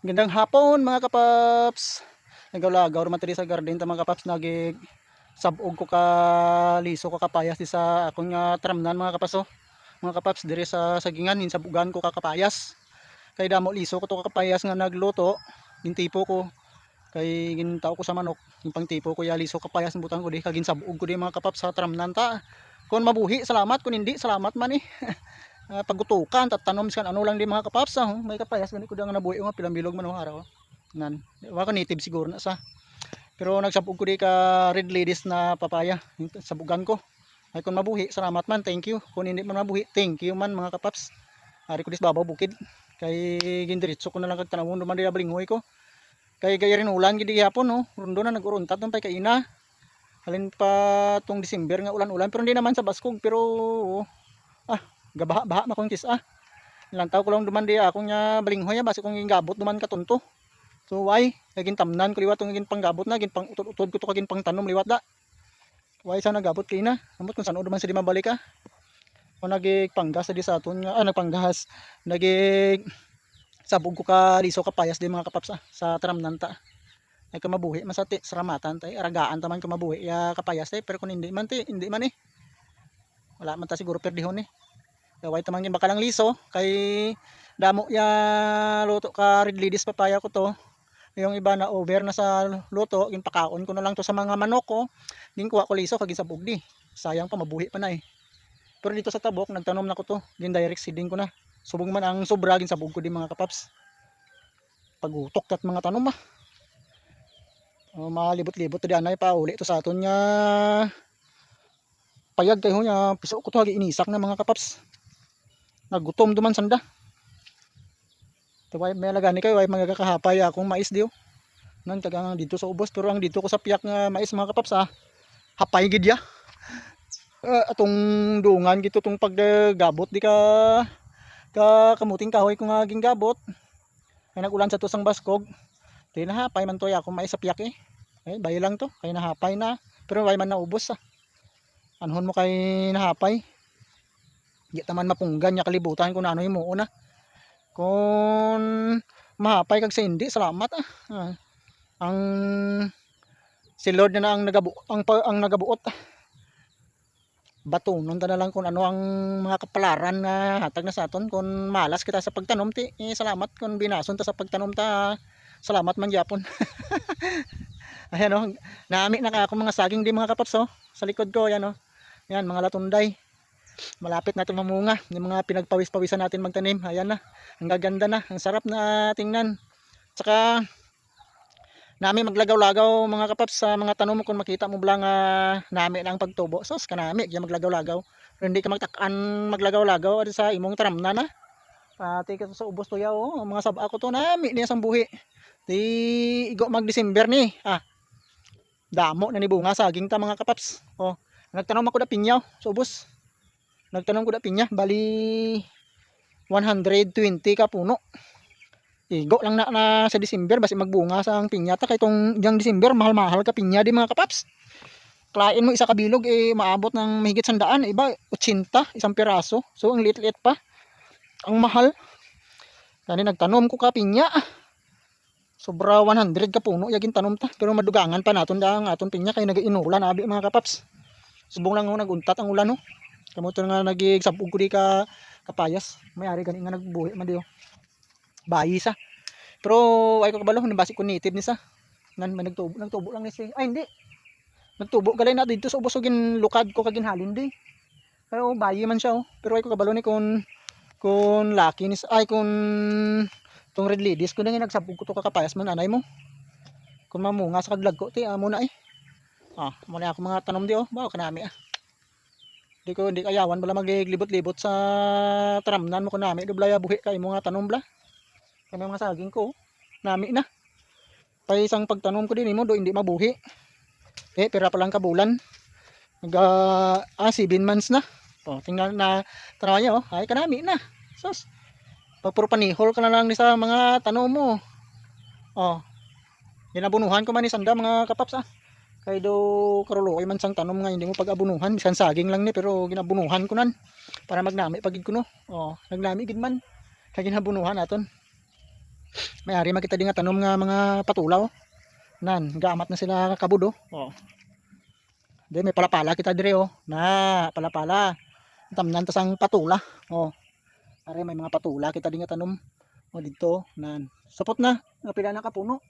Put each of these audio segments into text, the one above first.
Gandang hapon mga kapaps. Nagawlagaw tiri sa garden ta mga kapaps nagig sabog ko ka liso ko kapayas di sa akong nga tramnan mga kapaso. Mga kapaps diri sa sagingan hin sabugan ko ka kapayas. Kay damo liso ko to ka kapayas nga nagluto. Gintipo ko kay gintaw ko sa manok yung pangtipo ko ya liso kapayas ng butang ko di kagin sabog ko di mga kapaps sa tramnan ta. Kung mabuhi salamat kun hindi salamat man eh. uh, pagutukan tatanom sa ano lang di mga kapaps ah, oh. may kapayas ganito ko nga nabuhi nga pilang bilog man oh, araw nan wa ka native siguro na sa. Pero nagsabog ko di ka red ladies na papaya sabugan ko. Ay kung mabuhi salamat man thank you. Kung hindi man mabuhi thank you man mga kapaps. Ari ko dis babaw bukid. Kay gindiritso ko na lang kag tanawon duman di balinghoy ko. Kay gaya rin ulan gidi hapon no rundo na naguruntat nung pay kaina. Halin pa tong December nga ulan-ulan pero hindi naman sa Baskog pero oh, ah gabaha baha makong kis ah. Ilang taw ko lang duman di akong nya balinghoy ah, basi kong gingabot duman katunto so why? Kagin tamnan ko liwat tong gin panggabot na gin pang utod-utod ko to kagin pang tanom liwat da. Why sa nagabot kay na? Amot kung saan duman sa di mabalik ah. O nagig panggas sa di sa aton nga ah nagpanggas. Nagig sabog ko ka riso kapayas di mga kapaps ah, sa tramnan ta. Ay kamabuhi man sa ti saramatan tay aragaan ta man kamabuhi ya kapayas tay pero kung hindi man ti hindi man eh. Wala man ta siguro perdihon eh Gaway tamang yung bakalang liso kay damo ya luto ka red ladies papaya ko to. Yung iba na over na sa luto, yung pakaon ko na lang to sa mga manok ko. Din kuha ko liso kagin sa bugdi. Sayang pa mabuhi pa na eh. Pero dito sa tabok nagtanom na ko to. Din direct seeding ko na. Subong man ang sobra gin sa bug ko di mga kapaps. Pagutok tat mga tanom ah. Oh, malibot-libot to di anay pa uli to sa aton nya payag kayo nya piso ko to hagi inisak na mga kapaps nagutom duman sanda Taway may lagani kayo ay magkakahapay akong mais diyo. Nan tagang dito sa ubos pero ang dito ko sa piyak nga mais mga kapaps ah. Hapay gid ya. Uh, atong dungan gito tong paggabot di ka ka kamuting kahoy ko nga ginggabot. Kay nagulan sa tusang baskog. Di na hapay man to ya akong mais sa piyak eh. Eh bayo lang to kay nahapay na pero way man naubos ah. Anhon mo kay nahapay. Di taman mapunggan niya kalibutan kung ano yung muuna. Kung mahapay kag sa hindi, salamat ah. ah. Ang si Lord na, ang nagabu ang, ang nagabuot. Ah. Batunon ta na lang kung ano ang mga kapalaran na hatag na sa aton kung malas kita sa pagtanom ti eh, salamat kung binason ta sa pagtanom ta salamat man gyapon ayan oh nami na ako mga saging di mga kapaps oh sa likod ko yan oh yan mga latunday malapit na ito mamunga. Yung mga pinagpawis-pawisan natin magtanim. Ayan na. Ang gaganda na. Ang sarap na tingnan. Tsaka nami maglagaw-lagaw mga kapaps sa mga tanong mo kung makita mo blang uh, nami na ang pagtubo. Sos kanami. Kaya maglagaw-lagaw. Hindi ka magtakan maglagaw-lagaw at sa imong taramna na pati ka sa ubos to yaw oh, mga sab ako to nami. Niya sang buhi. Di igo mag December ni. Ah. Damo na ni bunga saging ta mga kapaps. Oh. Nagtanong ako da pinyaw sa ubos nagtanong ko da pinya bali 120 ka puno. Igo lang na, na sa December basi magbunga sa ang pinya. Ta kay tong diyang December mahal-mahal ka pinya di mga kapaps. Klain mo isa ka bilog eh maabot ng mahigit sandaan iba 80 isang piraso. So ang liit-liit pa. Ang mahal. Kani nagtanom ko ka pinya. Sobra 100 ka puno yagin tanom ta. Pero madugangan pa naton ang aton pinya kay nagainulan abi mga kapaps. Subong lang ho naguntat ang ulan no Kamuto nga nagig sabog ko di ka kapayas. May ari gani nga nagbuhi man diyo. Bayi sa. Pero ay ko kabalo nabasi ko native ni sa. Nan may nagtubo nagtubo lang ni si. Ay hindi. Nagtubo galay na dito sa ubos gin lukad ko kagin halin di. Pero bayi man siya oh. Pero ay ko kabalo ni kun kun laki ni ay kun tong red ladies kun nga nagsabog ko to kakapayas man anay mo. Kun mamunga sa kaglag ko ti amo na eh. Ah, mo na ako mga tanom di oh. Bawa kanami ah. Di ko di kayawan bala maglibot-libot sa tramnan mo ko nami do blaya buhi kay mo nga tanom bla. Kami mga saging ko nami na. Pay isang pagtanom ko din mo do hindi mabuhi. Eh pera pa lang kabulan. Nag ah, ah 7 months na. Oh, tingnan na tanaw niya oh. Ay kanami na. Sus. Pag puro panihol ka na lang ni sa mga tanom mo. Oh. Ginabunuhan ko man ni sanda mga kapaps ah kay do karulo kay man sang tanom nga hindi mo pag-abunuhan. Bisan saging lang ni pero ginabunuhan ko nan. Para magnami pagid ko no? Oh nagnami gid man. Kay ginabunuhan aton. May ari makita din nga tanom nga mga patulaw. Nan gaamat na sila kabudo. Oh Di may palapala kita dire oh. Na palapala. Tamnan tas ang patula. Oh ari may mga patula kita din nga tanom oh dito nan. Sapot na nga pila na kapuno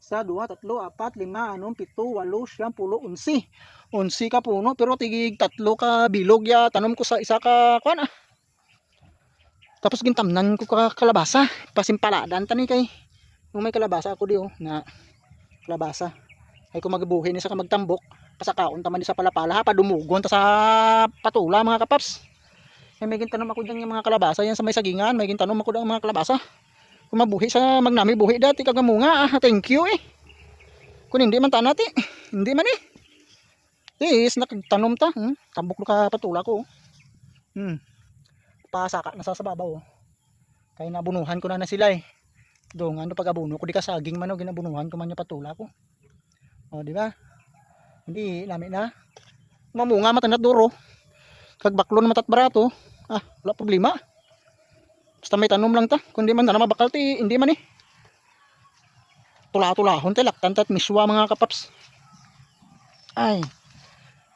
sa dua, tatlo, apat, lima, anom, pito, walo, siyam, pulo, unsi. Unsi ka puno, pero tigig tatlo ka bilog ya, tanom ko sa isa ka, kuan ah. Tapos gintamnan ko ka kalabasa, pasimpaladan tani kay. Kung may kalabasa ako di oh, na kalabasa. Ay kung magbuhi ni sa ka magtambok, pasakaon taman ni sa palapala ha, padumugon ta sa patula mga kapaps. Ay may gintanom ako dyan yung mga kalabasa, yan sa may sagingan, may gintanom ako dyan mga kalabasa kung mabuhi sa magnami buhi dati kagamunga ah, thank you eh. Kung hindi man tanati hindi man eh. Is nakagtanom ta hmm? tambok ka patula ko oh. hmm. pasaka na sa sababaw oh. kaya nabunuhan ko na na sila eh. Doon ano pagabuno ko di ka saging man oh, ginabunuhan ko man yung patula ko. Oh di ba? Hindi lami na. Mamunga matanat duro. Kagbaklo na matat barato. Ah wala problema Basta may tanom lang ta. Kundi man na mabakal ti, hindi man eh. Tula-tulahon ti laktan tat miswa mga kapaps. Ay.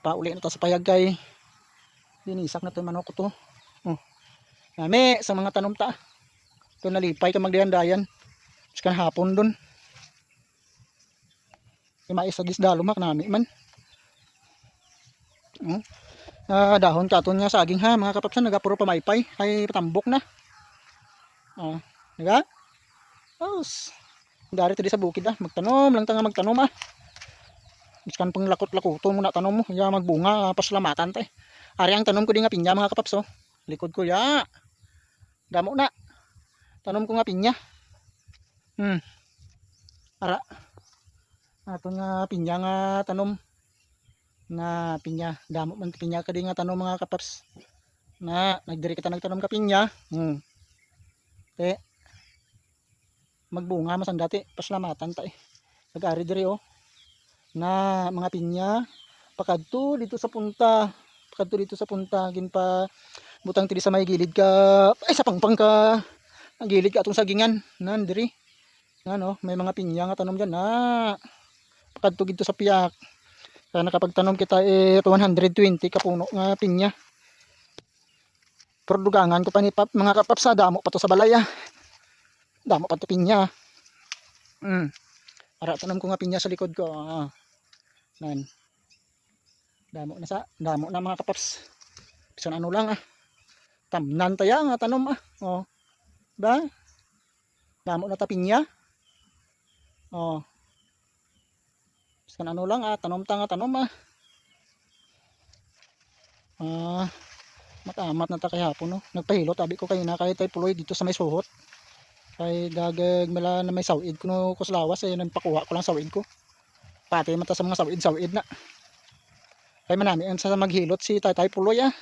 Pauli na ta sa payag kay. Dinisak na to manok to. Oh. Nami sa mga tanom ta. Ito nalipay ka magdayan-dayan. Mas kan hapon dun. Yung mais sa disdalumak nami man. Oh. Ah, dahon katon nga saging ha mga kapapsan nagapuro pamaypay ay tambok na Oh, diba? Os. Dari tadi sa bukid ah, magtanom lang ta nga magtanom ah. Biskan pang lakot-lakuto mo na tanom mo, ya magbunga ah, pasalamatan tay. Ari ang tanom ko di nga pinya mga kapaps oh. Likod ko ya. Damo na. Tanom ko nga pinya. Hmm. Ara. Ato nga pinya nga tanom na pinya. Damo man pinya ka nga tanom mga kapaps. Na nagdiri kita nagtanom ka pinya. Hmm te magbunga masan dati? Paslamatan ta eh. Nag-ari diri oh. Na mga pinya. Pakadto dito sa punta. Pakadto dito sa punta. Gin pa butang tidi sa may gilid ka. Ay sa pangpang ka. Ang gilid ka atong sagingan. Nan diri. Nan oh. May mga pinya nga tanom diyan na pakadto dito sa piyak. Kaya nakapagtanom kita eh 120 ka puno nga pinya pero dugangan ko pa ni pap, mga kapapsa, damo pa to sa balaya. Damo pa to pinya. Mm. Para tanam ko nga pinya sa likod ko. Ah. Nan. Damo na sa, damo na mga kapaps. Bisan ano lang ah. Tamnan taya nga tanom ah. Oh. Ba? Damo na ta pinya. Oh. Bisan ano lang ah, tanom ta nga tanom ah. Ah matamat na ta kay hapon no? Nagpahilot abi ko kay na kahit tay puloy dito sa may suhot. Kay dagag mala na may sawid ko no? Kuslawas ay nagpakuha ko lang sawid ko. Pati mata sa mga sawid sawid na. Kay manami ang sa maghilot si tatay puloy ah.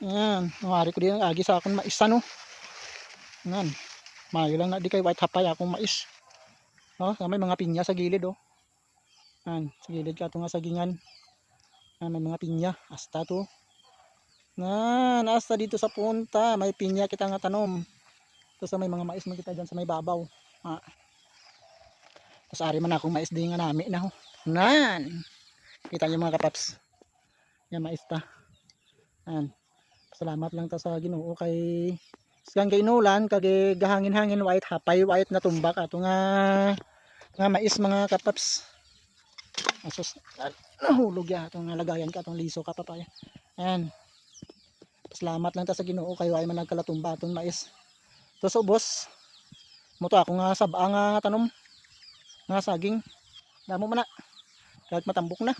Yan ngari ko din agi sa akong mais no yan mayo lang na di kay white hapay akong mais. No may mga pinya sa gilid oh. Yan sa gilid ka nga sagingan yan, may mga pinya hasta to na, nasa dito sa punta. May pinya kita nga tanom. Tapos may mga mais man kita dyan sa may babaw. Ha. Tapos ari man akong mais din nga nami na ho. Nan. Kita niyo mga kapaps. Yan mais ta. Yan. Salamat lang ta sa Ginoo kay Sigang kay Nolan kag gahangin-hangin white hapay white na tumbak ato nga nga mais mga kapaps. Asos nahulog ya atong lagayan ka atong liso ka papaya. Ayan. Salamat lang ta sa Ginoo kay ay man nagkalatumba aton mais. To so boss. Mo to ako nga saba nga tanom. Nga saging. Damo man na. Kahit matambok na.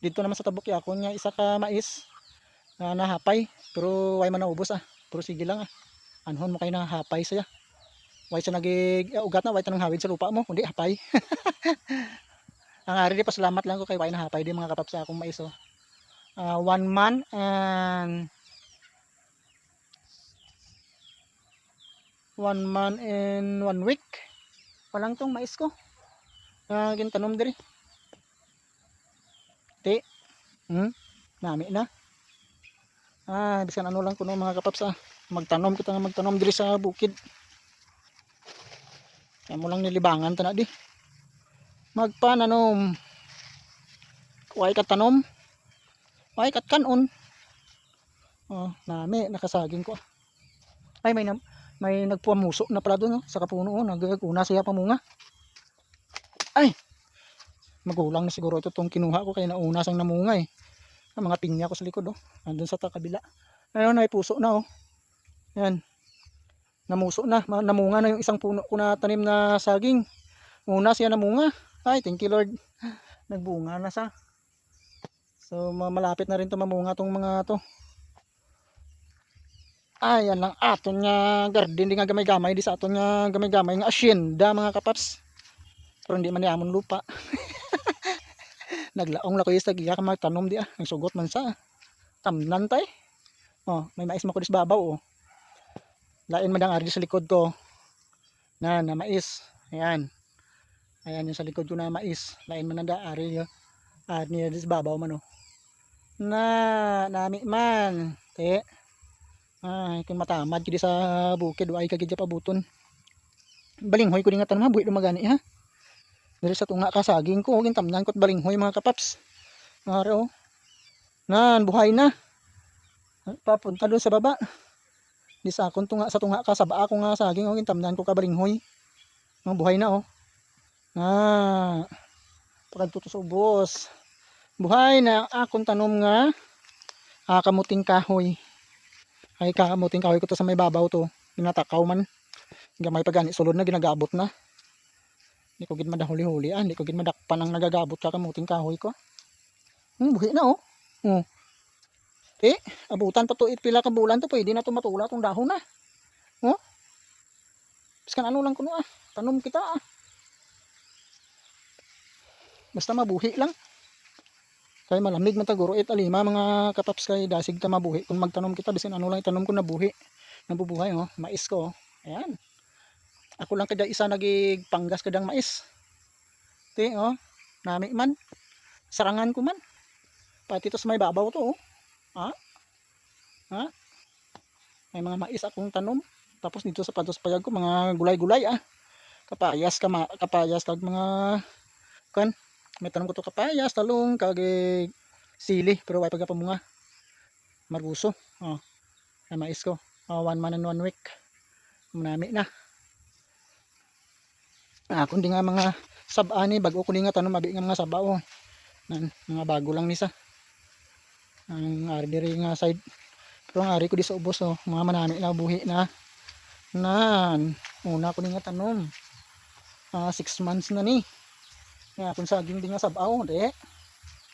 Dito naman sa tabok ya ako nya isa ka mais nga nahapay pero way man naubos ah. Pero sige lang ah. Anhon mo kay nahapay saya. Way sa nagig uh, ugat na way tanong hawid sa lupa mo kundi hapay. Ang ari di pasalamat lang ko kay way nahapay di mga kapap sa akong mais oh. Uh, one man and one month and one week palang tong mais ko uh, gintanom diri ti hmm? nami na ah bisan ano lang kuno mga kapaps ah magtanom kita nga magtanom diri sa bukid Kaya mo lang nilibangan ta na di. Magpananom. Kuway kat tanom. Kuway kat kanon. Oh, nami nakasaging ko. Ay may nam may nagpuamuso na pala doon sa kapuno oh, naguna siya pamunga. Ay. Magulang na siguro ito tong kinuha ko kaya nauna sang namunga eh. Ang mga pinya ko sa likod oh. Andun sa kabila. Ayun, may puso na oh. Yan. Namuso na. Namunga na yung isang puno ko na tanim na saging. Una siya namunga. Ay, thank you Lord. Nagbunga na sa. So, ma- malapit na rin to mamunga tong mga to. Ay, yan lang aton nga garden. Di nga gamay-gamay. Di sa aton nga gamay-gamay nga asyenda mga kapaps. Pero hindi man niamon lupa. Naglaong la ko yung sagiya ka magtanom di ah. Ang sugot man sa. Tamnan tay. Oh, may mais mo ko dis babaw oh. Lain man ang ari sa likod ko. Na, na mais. Ayan. Ayan yung sa likod ko na mais. Lain man ang ari yo. Ari dis babaw man oh. Na, nami man. Te. Ay, kung matamad kidi sa bukid, ay kagidya pabuton. Balinghoy ko din nga tanong ha. Diri sa tunga ka saging ko, hugin tamnan ko't balinghoy mga kapaps. Oh. Nan, buhay na. Papunta doon sa baba. Di sa akong tunga sa tunga ka sa baa ko nga saging, hugin tamnan ko ka balinghoy. Mga buhay na oh. Na. Pagkatuto sa ubos. Buhay na akong tanom nga ah, kamuting kahoy. Ay kamuting kahoy ko to sa may babaw to. Ginatakaw man. Gamay pa gani sulod na ginagabot na. Hindi ko gid madahuli-huli ah. Hindi ko gid madakpan ang nagagabot ka kamuting kahoy ko. Hmm, buhi na oh. Oh. Eh, abutan pa to it pila ka bulan to pwede na to matula tong dahon na. Oh. Biskan ano lang kuno ah. Tanom kita ah. Basta mabuhi lang. Kay malamig man taguro it alima mga kapaps kay dasig ka mabuhi kung magtanom kita bisin ano lang itanom ko na buhi. Nabubuhay oh, mais ko. oh. Ayan. Ako lang kada isa nagigpanggas kadang mais. Ti oh, nami man. Sarangan ko man. Pati ito sa may babaw to oh. Ha? Ha? May mga mais akong tanom. Tapos dito sa pados payag ko mga gulay-gulay ah. Kapayas kama kapayas kag mga kan may tanom ko to kapayas, talong, kag sili, pero wala pagka pamunga. Marguso. Oh. Ay mais ko. Oh, one man and one week. Manami na. Ah, kundi nga mga sabani bago ko ni nga tanom abi nga mga saba oh. Nan, mga bago lang nisa. Ang ari nga side. Pero ang ari ko di sa ubos oh, mga manami na buhi na. Nan, una ko ni nga tanom. Ah, six months na ni. Nga kung saging di nga sabaw, di.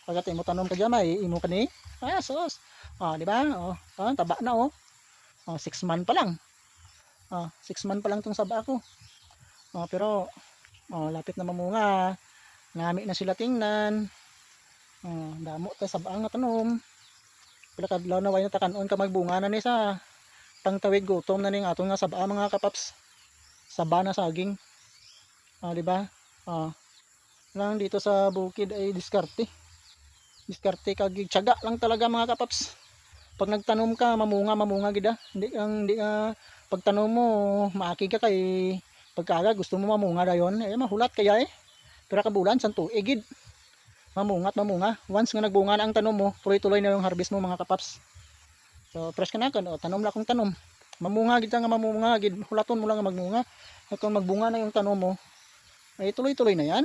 Pagkat imo tanom ka dyan, may imo ka ni. Ah, sos. Ah, di ba? Oh, ah, taba na oh. Oh, six month pa lang. Ah, six month pa lang tong saba ko. Oh, pero oh, lapit na mamunga. Ngami na sila tingnan. Oh, damo ta saba nga tanom. Pila kadlaw na way na takanon ka magbunga na ni sa pangtawid gutom na ning aton nga saba mga kapaps. Saba na saging. Ah, di ba? Ah, lang dito sa bukid ay diskarte. Diskarte kag tiyaga lang talaga mga kapaps. Pag nagtanom ka, mamunga, mamunga gida. Hindi ang hindi ka pagtanom mo, maaki ka kay pagkaga gusto mo mamunga dayon, eh mahulat kaya eh. Pero kabulan san tuig gid. Mamunga at mamunga. Once nga nagbunga na ang tanom mo, tuloy-tuloy na yung harvest mo mga kapaps. So fresh ka na kan, o, tanom lang kung tanom. Mamunga gid nga mamunga gid, hulaton mo lang nga magmunga. At kung magbunga na yung tanom mo, ay tuloy-tuloy na yan.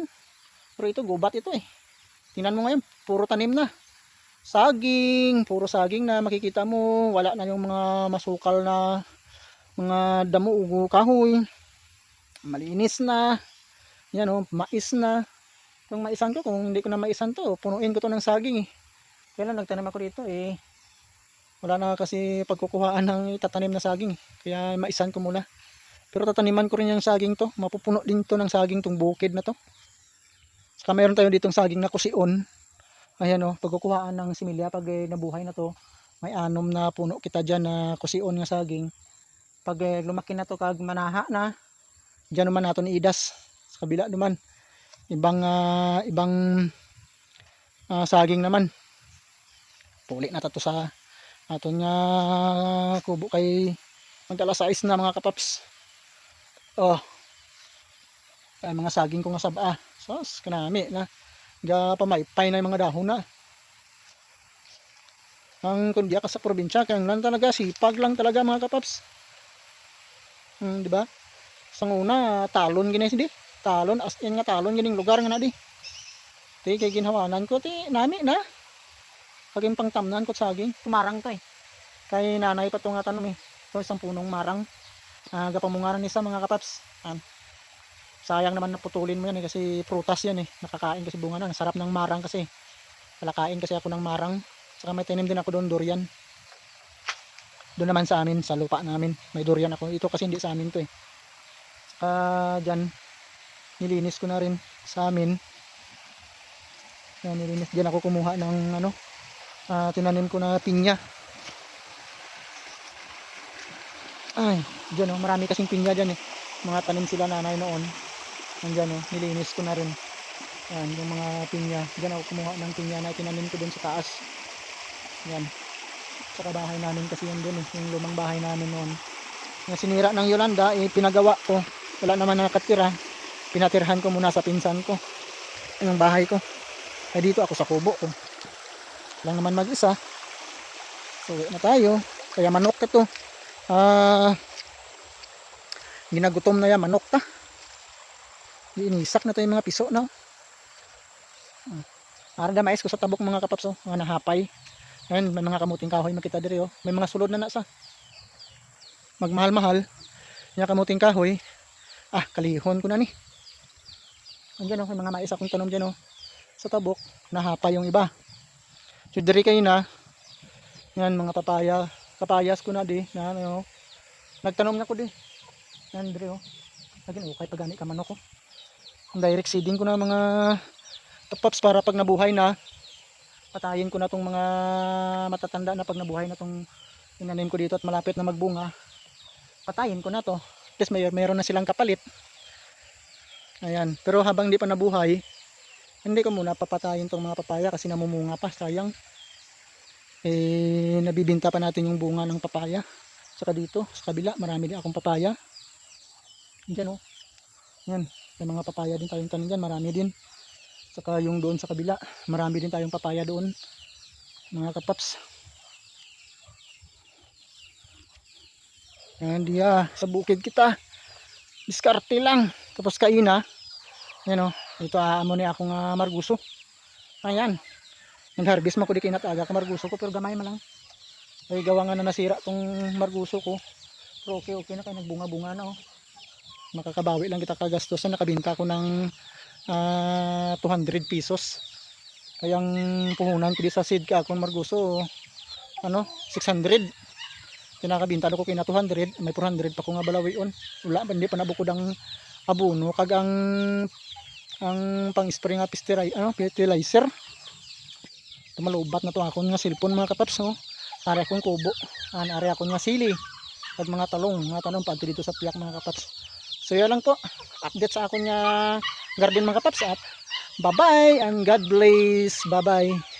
Pero ito, gubat ito eh. Tingnan mo ngayon, puro tanim na. Saging, puro saging na makikita mo. Wala na yung mga masukal na mga damo ugo kahoy. Malinis na. Yan o, mais na. Yung maisan ko, kung hindi ko na maisan to, punuin ko to ng saging eh. Kaya lang nagtanim ako dito eh. Wala na kasi pagkukuhaan ng itatanim na saging. Kaya maisan ko muna. Pero tataniman ko rin yung saging to. Mapupuno din to ng saging tong bukid na to. Saka meron tayo ditong saging na kusion. Ayan o, pagkukuhaan ng similya pag eh, nabuhay na to, may anom na puno kita dyan na kusion nga saging. Pag eh, lumaki na to kag manaha na, dyan naman nato ni idas. Sa kabila naman. Ibang, ah, ibang ah, saging naman. Puli na to sa aton nga kubo kay magkala size na mga kapaps. Oh. Kaya mga saging ko nga saba. Sos, kanami na. Ga pamaypay na yung mga dahon na. Ang kundi ka sa probinsya, kaya lang talaga, sipag lang talaga mga kapaps. Hmm, di ba? Sa una, talon gini di. Talon, as in nga talon gining lugar nga na di. Ti, kay ginhawanan ko, ti, nami na. Kaging pangtamnan ko saging. Tumarang to eh. Kay nanay pa to nga tanong eh. Ito isang punong marang. Uh, gapamungaran isa mga kapaps. An. Sayang naman naputulin mo yan eh kasi prutas yan eh. Nakakain kasi bunga na. Sarap ng marang kasi. Palakain kasi ako ng marang. Saka may tinim din ako doon durian. Doon naman sa amin, sa lupa namin. May durian ako. Ito kasi hindi sa amin to eh. Saka dyan, nilinis ko na rin sa amin. Yan, nilinis. Dyan ako kumuha ng ano, ah, tinanim ko na pinya. Ay, dyan oh, marami kasing pinya dyan eh. Mga tanim sila nanay noon. Nandyan oh, nilinis ko na rin. Yan, yung mga pinya. Dyan ako kumuha ng pinya na tinanim ko dun sa taas. Yan. Sa bahay namin kasi yun dun eh, yung lumang bahay namin noon. Yung sinira ng Yolanda, eh, pinagawa ko. Wala naman nakatira. Pinatirhan ko muna sa pinsan ko. Yung bahay ko. Eh dito ako sa kubo ko. Lang naman mag-isa. So, na tayo. Kaya manok ka to. Ah, ginagutom na yan, manok ta. Inisak na to yung mga piso, no? Para da mais ko sa tabok mga kapaps, oh. Mga nahapay. Ayun, may mga kamuting kahoy makita diri, oh. May mga sulod na nasa. Magmahal-mahal. Yung kamuting kahoy. Ah, kalihon ko na ni. Andiyan, oh. May mga mais akong tanom dyan, oh. Sa tabok. Nahapay yung iba. So, diri kayo na. Yan, mga papaya. Kapayas ko na di. Na, ano, nagtanom na ko di. Yan, diri, oh. Lagyan, okay, pagani ka manok, oh. Direct seeding ko na mga tapaps para pag nabuhay na, patayin ko na tong mga matatanda na pag nabuhay na tong inanim ko dito at malapit na magbunga. Patayin ko na to. Tapos may meron na silang kapalit. Ayan. Pero habang di pa nabuhay, hindi ko muna papatayin tong mga papaya kasi namumunga pa. Sayang. Eh, nabibinta pa natin yung bunga ng papaya. Saka dito, sa kabila, marami din akong papaya. Diyan oh. Yan. May mga papaya din tayong tanim dyan. Marami din. Saka yung doon sa kabila, marami din tayong papaya doon. Mga kapaps. Yan diya, sa bukid kita. Diskarte lang. Tapos kaina. Yan o. Ito aamo ni akong uh, marguso. Ayan. Nag-harvest mo ko di kinataga ka marguso ko pero gamay man lang. Ay gawa nga na nasira tong marguso ko. Pero okay okay na kaya nagbunga-bunga na oh. Makakabawi lang kita kagastosan. Nakabinta ko ng ah, 200 pesos. Kayang puhunan di sa seed ka akong marguso ano 600 pinakabinta ko kina 200 may 400 pa ko nga balawion wala ba hindi pa nabukod ang abono. Kag ang ang pang spray nga pesticider ano fertilizer. Tumalubat na to akong nga cellphone mga kapaps no ari akong kubo. An ari akong nga sili. At mga talong mga tanong pa dito sa piyak mga kapaps so yan lang po. Update sa akong nga garden mga kapaps at bye bye and God bless. Bye bye